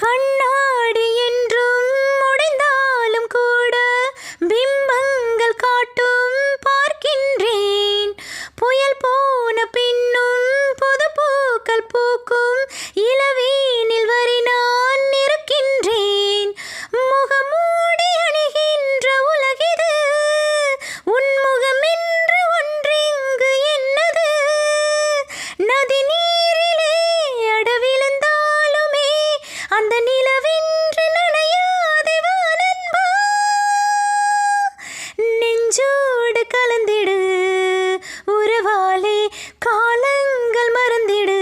கண்ணாடி என்றும் உடைந்தாலும் கூட பிம்பங்கள் காட்டும் பார்க்கின்றேன். புயல் போன பின்னும் புது பூக்கள் பூக்கும் இளவே நெஞ்சோடு கலந்திடு. உறவாலே காலங்கள் மறந்திடு.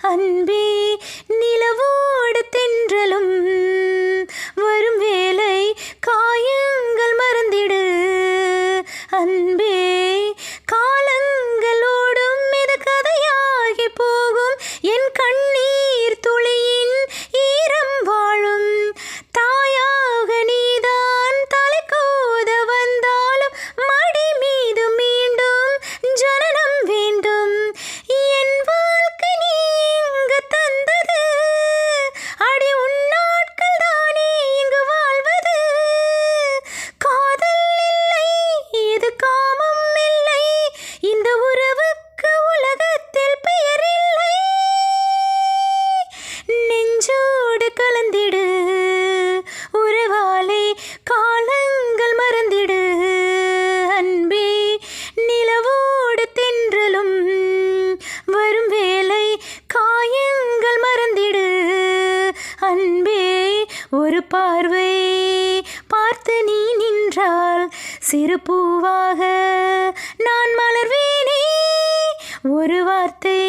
அன்பே நிலவோடு தென்றலும். வரும் வேலை காயங்கள் மறந்திடு. அன்பே காலங்களோடும் இது கதையாகி போகும். என் கண்ணீர் பார்வை. பார்த்து நீ நின்றால் சிறு பூவாக நான் மலர்வேனே. ஒரு வார்த்தை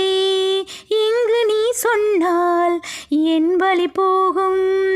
இங்கு நீ சொன்னால் என் வழி போகும்.